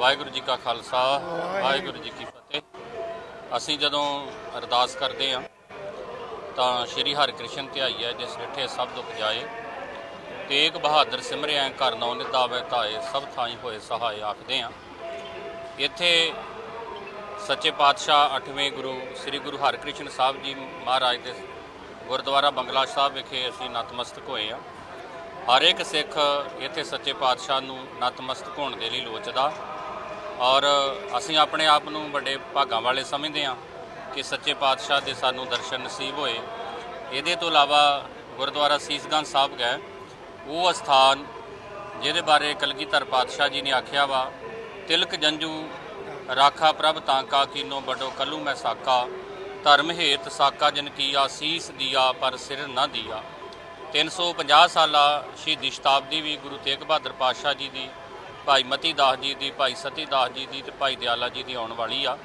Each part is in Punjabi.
ਵਾਹਿਗੁਰੂ ਜੀ ਕਾ ਖਾਲਸਾ, ਵਾਹਿਗੁਰੂ ਜੀ ਕੀ ਫਤਿਹ। ਅਸੀਂ ਜਦੋਂ ਅਰਦਾਸ ਕਰਦੇ ਹਾਂ, ਤਾਂ ਸ਼੍ਰੀ ਹਰਿਕ੍ਰਿਸ਼ਨ ਧਿਆਈ ਹੈ, ਜਿਸ ਰਿਠੇ ਸਭ ਦੁੱਖ ਜਾਏ। ਤੇਗ ਬਹਾਦਰ ਸਿਮਰਿਆ ਘਰ ਨੌ ਨਿਤਾਵੇ ਧਾਏ, ਸਭ ਥਾਈ ਹੋਏ ਸਹਾਏ ਆਖਦੇ ਹਾਂ। ਇੱਥੇ ਸੱਚੇ ਪਾਤਸ਼ਾਹ 8ਵੇਂ ਗੁਰੂ, ਸ੍ਰੀ ਗੁਰੂ ਹਰਿਕ੍ਰਿਸ਼ਨ ਸਾਹਿਬ ਜੀ ਮਹਾਰਾਜ ਦੇ ਗੁਰਦੁਆਰਾ ਬੰਗਲਾ ਸਾਹਿਬ ਵਿਖੇ ਅਸੀਂ ਨਤਮਸਤਕ ਹੋਏ ਹਾਂ। ਹਰ ਇੱਕ ਸਿੱਖ ਇੱਥੇ ਸੱਚੇ ਪਾਤਸ਼ਾਹ ਨੂੰ ਨਤਮਸਤਕ ਹੋਣ ਦੇ ਲਈ ਲੋਚਦਾ। ਔਰ ਅਸੀਂ ਆਪਣੇ ਆਪ ਨੂੰ ਵੱਡੇ ਭਾਗਾਂ ਵਾਲੇ ਸਮਝਦੇ ਹਾਂ ਕਿ ਸੱਚੇ ਪਾਤਸ਼ਾਹ ਦੇ ਸਾਨੂੰ ਦਰਸ਼ਨ ਨਸੀਬ ਹੋਏ। ਇਹਦੇ ਤੋਂ ਇਲਾਵਾ ਗੁਰਦੁਆਰਾ ਸੀਸਗੰਜ ਸਾਹਿਬ ਗਏ। ਉਹ ਅਸਥਾਨ ਜਿਹਦੇ ਬਾਰੇ ਕਲਗੀਧਰ ਪਾਤਸ਼ਾਹ ਜੀ ਨੇ ਆਖਿਆ ਵਾ, ਤਿਲਕ ਜੰਜੂ ਰਾਖਾ ਪ੍ਰਭ ਤਾਂਕਾ ਕੀਨੋ ਬਡੋ ਕੱਲੂ ਮੈਂ ਸਾਕਾ, ਧਰਮ ਹੇਤ ਸਾਕਾ ਜਨ ਕੀਆ, ਸੀਸ ਦੀਆ ਪਰ ਸਿਰ ਨਾ ਦੀਆ। 350 ਸਾਲਾ ਸ਼ਹੀਦੀ ਸ਼ਤਾਬਦੀ ਵੀ ਗੁਰੂ ਤੇਗ ਬਹਾਦਰ ਪਾਤਸ਼ਾਹ ਜੀ ਦੀ ਭਾਈ ਮਤੀ ਦਾਸ ਜੀ ਦੀ, ਭਾਈ ਸਤੀ ਦਾਸ ਜੀ ਦੀ ਤੇ ਭਾਈ ਦਿਆਲਾ ਜੀ ਦੀ ਆਉਣ ਵਾਲੀ ਆ।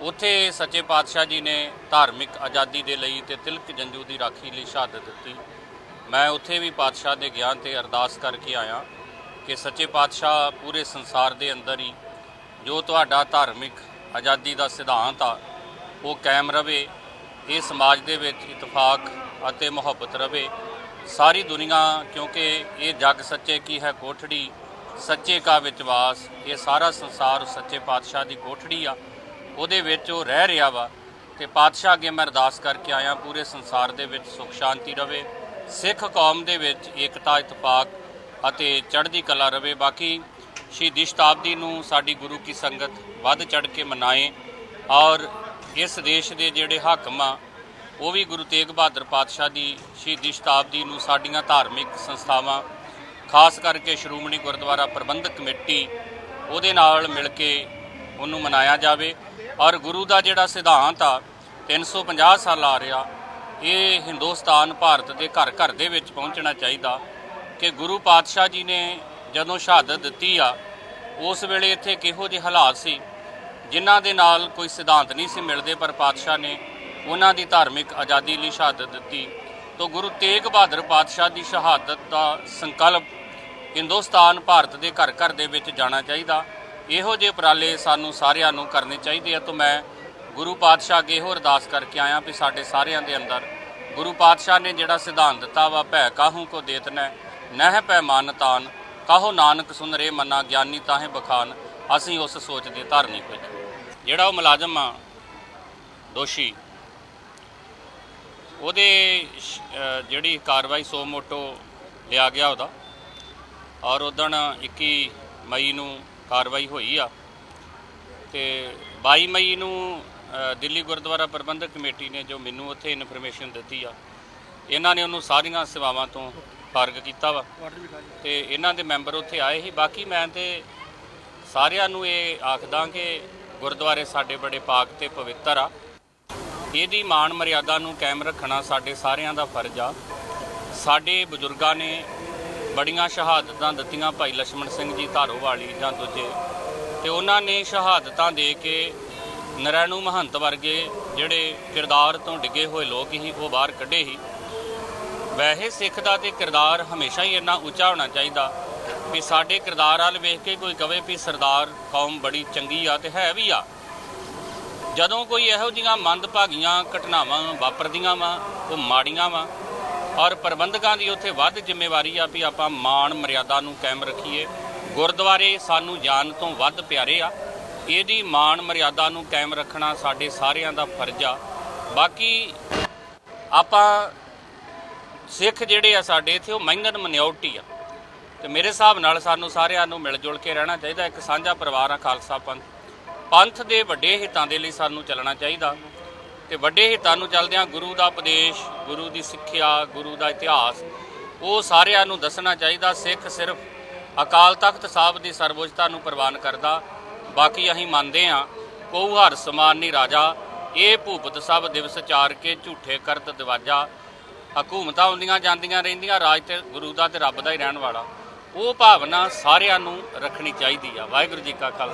ਉੱਥੇ ਸੱਚੇ ਪਾਤਸ਼ਾਹ ਜੀ ਨੇ ਧਾਰਮਿਕ ਆਜ਼ਾਦੀ ਦੇ ਲਈ ਤੇ ਤਿਲਕ ਜੰਜੂ ਦੀ ਰਾਖੀ ਲਈ ਸ਼ਹਾਦਤ ਦਿੱਤੀ। ਮੈਂ ਉੱਥੇ ਵੀ ਪਾਤਸ਼ਾਹ ਦੇ ਗਿਆਨ ਤੇ ਅਰਦਾਸ ਕਰਕੇ ਆਇਆ ਕਿ ਸੱਚੇ ਪਾਤਸ਼ਾਹ ਪੂਰੇ ਸੰਸਾਰ ਦੇ ਅੰਦਰ ਹੀ ਜੋ ਤੁਹਾਡਾ ਧਾਰਮਿਕ ਆਜ਼ਾਦੀ ਦਾ ਸਿਧਾਂਤ ਆ, ਉਹ ਕਾਇਮ ਰਵੇ, ਇਹ ਸਮਾਜ ਦੇ ਵਿੱਚ ਇਤਫਾਕ ਅਤੇ ਮੁਹੱਬਤ ਰਵੇ। ਸਾਰੀ ਦੁਨੀਆ, ਕਿਉਂਕਿ ਇਹ ਜੱਗ ਸੱਚੇ ਕੀ ਹੈ ਕੋਠੜੀ ਸੱਚੇ ਕਾ ਵਿਚਵਾਸ ਇਹ ਸਾਰਾ ਸੰਸਾਰ ਸੱਚੇ ਪਾਤਸ਼ਾਹ ਦੀ ਕੋਠੜੀ ਆ। ਉਹਦੇ ਵਿੱਚ ਉਹ ਰਹਿ ਰਿਹਾ ਵਾ ਤੇ ਪਾਤਸ਼ਾਹ ਅੱਗੇ ਮੈਂ ਅਰਦਾਸ ਕਰਕੇ ਆਇਆ, ਪੂਰੇ ਸੰਸਾਰ ਦੇ ਵਿੱਚ ਸੁਖ ਸ਼ਾਂਤੀ ਰਵੇ, ਸਿੱਖ ਕੌਮ ਦੇ ਵਿੱਚ ਏਕਤਾ ਇਤਫਾਕ ਅਤੇ ਚੜ੍ਹਦੀ ਕਲਾ ਰਵੇ। ਬਾਕੀ ਸ਼ਹੀਦੀ ਸ਼ਤਾਬਦੀ ਨੂੰ ਸਾਡੀ ਗੁਰੂ ਕੀ ਸੰਗਤ ਵੱਧ ਚੜ੍ਹ ਕੇ ਮਨਾਏ ਔਰ ਇਸ ਦੇਸ਼ ਦੇ ਜਿਹੜੇ ਹਾਕਮ ਆ, ਉਹ ਵੀ ਗੁਰੂ ਤੇਗ ਬਹਾਦਰ ਪਾਤਸ਼ਾਹ ਦੀ ਸ਼ਹੀਦੀ ਸ਼ਤਾਬਦੀ ਨੂੰ ਸਾਡੀਆਂ ਧਾਰਮਿਕ ਸੰਸਥਾਵਾਂ ਖਾਸ ਕਰਕੇ ਸ਼੍ਰੋਮਣੀ ਗੁਰਦੁਆਰਾ ਪ੍ਰਬੰਧਕ ਕਮੇਟੀ ਉਹਦੇ ਨਾਲ ਮਿਲ ਕੇ ਉਹਨੂੰ ਮਨਾਇਆ ਜਾਵੇ। ਔਰ ਗੁਰੂ ਦਾ ਜਿਹੜਾ ਸਿਧਾਂਤ ਆ 350 ਸਾਲ ਆ ਰਿਹਾ, ਇਹ ਹਿੰਦੁਸਤਾਨ, ਭਾਰਤ ਦੇ ਘਰ ਘਰ ਦੇ ਵਿੱਚ ਪਹੁੰਚਣਾ ਚਾਹੀਦਾ ਕਿ ਗੁਰੂ ਪਾਤਸ਼ਾਹ ਜੀ ਨੇ ਜਦੋਂ ਸ਼ਹਾਦਤ ਦਿੱਤੀ ਆ, ਉਸ ਵੇਲੇ ਇੱਥੇ ਕਿਹੋ ਜਿਹੇ ਹਾਲਾਤ ਸੀ, ਜਿਨ੍ਹਾਂ ਦੇ ਨਾਲ ਕੋਈ ਸਿਧਾਂਤ ਨਹੀਂ ਸੀ ਮਿਲਦੇ, ਪਰ ਪਾਤਸ਼ਾਹ ਨੇ ਉਹਨਾਂ ਦੀ ਧਾਰਮਿਕ ਆਜ਼ਾਦੀ ਲਈ ਸ਼ਹਾਦਤ ਦਿੱਤੀ। ਤੋਂ ਗੁਰੂ ਤੇਗ ਬਹਾਦਰ ਪਾਤਸ਼ਾਹ ਦੀ ਸ਼ਹਾਦਤ ਦਾ ਸੰਕਲਪ ਹਿੰਦੁਸਤਾਨ, ਭਾਰਤ ਦੇ ਘਰ ਘਰ ਦੇ ਵਿੱਚ ਜਾਣਾ ਚਾਹੀਦਾ। ਇਹੋ ਜਿਹੇ ਉਪਰਾਲੇ ਸਾਨੂੰ ਸਾਰਿਆਂ ਨੂੰ ਕਰਨੇ ਚਾਹੀਦੇ ਆ। ਤੋਂ ਮੈਂ ਗੁਰੂ ਪਾਤਸ਼ਾਹ ਅੱਗੇ ਇਹੋ ਅਰਦਾਸ ਕਰਕੇ ਆਇਆ ਵੀ ਸਾਡੇ ਸਾਰਿਆਂ ਦੇ ਅੰਦਰ ਗੁਰੂ ਪਾਤਸ਼ਾਹ ਨੇ ਜਿਹੜਾ ਸਿਧਾਂਤ ਦਿੱਤਾ ਵਾ, ਭੈ ਕਾਹੂ ਕੋ ਦੇਤਨੈ ਨਹਿ ਪੈ ਮਾਨਤਾਨ ਕਾਹੋ ਨਾਨਕ ਸੁਨ ਰੇ ਮੰਨਾ ਗਿਆਨੀ ਤਾਹੇ ਬਖਾਨ, ਅਸੀਂ ਉਸ ਸੋਚ ਦੇ ਧਾਰਨੀ ਹੋਏ। ਜਿਹੜਾ ਉਹ ਮੁਲਾਜ਼ਮ ਆ, ਦੋਸ਼ੀ ਉਹਦੇ ਸ਼- ਅਹ ਜਿਹੜੀ ਕਾਰਵਾਈ ਸੋ ਮੋਟੋ ਲਿਆ ਗਿਆ ਉਹਦਾ। ਔਰ ਉਦਣ 21 ਮਈ ਨੂੰ ਕਾਰਵਾਈ ਹੋਈ ਆ। ਤੇ 22 ਮਈ ਨੂੰ ਅਹ, ਦਿੱਲੀ ਗੁਰਦੁਆਰਾ ਪ੍ਰਬੰਧਕ ਕਮੇਟੀ ਨੇ ਜੋ ਮੈਨੂੰ ਉੱਥੇ ਇਨਫੋਰਮੇਸ਼ਨ ਦਿੱਤੀ ਆ ਇਹਨਾਂ ਨੇ ਉਹਨੂੰ ਸਾਰੀਆਂ ਸੇਵਾਵਾਂ ਤੋਂ ਫਾਰਗ ਕੀਤਾ ਵਾ। ਤੇ ਇਹਨਾਂ ਦੇ ਮੈਂਬਰ ਉੱਥੇ ਆਏ ਸੀ। ਬਾਕੀ ਮੈਂ ਤੇ ਸਾਰਿਆਂ ਨੂੰ ਇਹ ਆਖਦਾ ਕਿ ਗੁਰਦੁਆਰੇ ਸਾਡੇ ਬੜੇ ਪਾਕ ਤੇ ਪਵਿੱਤਰ ਆ। ਇਹਦੀ ਮਾਣ ਮਰਿਆਦਾ ਨੂੰ ਕਾਇਮ ਰੱਖਣਾ ਸਾਡੇ ਸਾਰਿਆਂ ਦਾ ਫਰਜ਼ ਆ। ਸਾਡੇ ਬਜ਼ੁਰਗਾਂ ਨੇ ਬੜੀਆਂ ਸ਼ਹਾਦਤਾਂ ਦਿੱਤੀਆਂ ਭਾਈ ਲక్ష్మణ ਸਿੰਘ ਜੀ ਧਾਰੋ ਵਾਲੀ ਜਾਂ ਦੂਜੇ ਤੇ ਉਹਨਾਂ ਨੇ ਸ਼ਹਾਦਤਾਂ ਦੇ ਕੇ ਨਰੈਣੂ ਮਹੰਤ ਵਰਗੇ ਜਿਹੜੇ ਕਿਰਦਾਰ ਤੋਂ ਡਿੱਗੇ ਹੋਏ ਲੋਕ ਹੀ ਉਹ ਬਾਹਰ ਕੱਢੇ ਹੀ ਵੈਸੇ ਸਿੱਖ ਦਾ ਤੇ ਕਿਰਦਾਰ ਹਮੇਸ਼ਾ ਹੀ ਇੰਨਾ ਉੱਚਾ ਹੋਣਾ ਚਾਹੀਦਾ ਵੀ ਸਾਡੇ ਕਿਰਦਾਰ ਵਾਲ ਵੇਖ ਕੇ ਕੋਈ ਕਵੇ ਵੀ ਸਰਦਾਰ ਕੌਮ ਬੜੀ ਚੰਗੀ ਆ ਤੇ ਹੈ ਵੀ ਆ। ਜਦੋਂ ਕੋਈ ਇਹੋ ਜਿਹੀਆਂ ਮੰਦਭਾਗੀਆਂ ਘਟਨਾਵਾਂ ਵਾਪਰਦੀਆਂ ਵਾ, ਉਹ ਮਾੜੀਆਂ ਵਾ, ਔਰ ਪ੍ਰਬੰਧਕਾਂ ਦੀ ਉੱਥੇ ਵੱਧ ਜ਼ਿੰਮੇਵਾਰੀ ਆ ਵੀ ਆਪਾਂ ਮਾਣ ਮਰਿਆਦਾ ਨੂੰ ਕਾਇਮ ਰੱਖੀਏ। ਗੁਰਦੁਆਰੇ ਸਾਨੂੰ ਜਾਨ ਤੋਂ ਵੱਧ ਪਿਆਰੇ ਆ। ਇਹਦੀ ਮਾਣ ਮਰਿਆਦਾ ਨੂੰ ਕਾਇਮ ਰੱਖਣਾ ਸਾਡੇ ਸਾਰਿਆਂ ਦਾ ਫਰਜ਼ ਆ। ਬਾਕੀ ਆਪਾਂ ਸਿੱਖ ਜਿਹੜੇ ਆ ਸਾਡੇ ਇੱਥੇ, ਉਹ ਮਹਿੰਗਨ ਮਨਿਓਰਟੀ ਆ। ਤੇ ਮੇਰੇ ਹਿਸਾਬ ਨਾਲ ਸਾਨੂੰ ਸਾਰਿਆਂ ਨੂੰ ਮਿਲ ਜੁਲ ਕੇ ਰਹਿਣਾ ਚਾਹੀਦਾ। ਇੱਕ ਸਾਂਝਾ ਪਰਿਵਾਰ ਆ ਖਾਲਸਾ ਪੰਥ। ਪੰਥ ਦੇ ਵੱਡੇ ਹਿੱਤਾਂ ਦੇ ਲਈ ਸਾਨੂੰ ਚੱਲਣਾ ਚਾਹੀਦਾ ਤੇ ਵੱਡੇ ਹਿੱਤਾਂ ਨੂੰ ਚੱਲਦਿਆਂ ਗੁਰੂ ਦਾ ਉਪਦੇਸ਼, ਗੁਰੂ ਦੀ ਸਿੱਖਿਆ, ਗੁਰੂ ਦਾ ਇਤਿਹਾਸ, ਉਹ ਸਾਰਿਆਂ ਨੂੰ ਦੱਸਣਾ ਚਾਹੀਦਾ, ਸਿੱਖ ਸਿਰਫ ਅਕਾਲ ਤਖਤ ਸਾਹਿਬ ਦੀ ਸਰਵਉੱਚਤਾ ਨੂੰ ਪ੍ਰਵਾਨ ਕਰਦਾ, ਬਾਕੀ ਅਸੀਂ ਮੰਨਦੇ ਹਾਂ ਕੋਉ ਹਰ ਸਮਾਨ ਨਹੀਂ ਰਾਜਾ, ਇਹ ਭੂਪਤ ਸਭ ਦਿਵਸ ਚਾਰ ਕੇ ਝੂਠੇ ਕਰਤ ਦਿਵਾਜਾ ਹਕੂਮਤਾਂ ਹੁੰਦੀਆਂ ਜਾਂਦੀਆਂ ਰਹਿੰਦੀਆਂ, ਰਾਜ ਤੇ ਗੁਰੂ ਦਾ ਤੇ ਰੱਬ ਦਾ ਹੀ ਰਹਿਣ ਵਾਲਾ। ਉਹ ਭਾਵਨਾ ਸਾਰਿਆਂ ਨੂੰ ਰੱਖਣੀ ਚਾਹੀਦੀ ਆ। ਵਾਹਿਗੁਰੂ ਜੀ ਕਾ ਖਾਲਸਾ।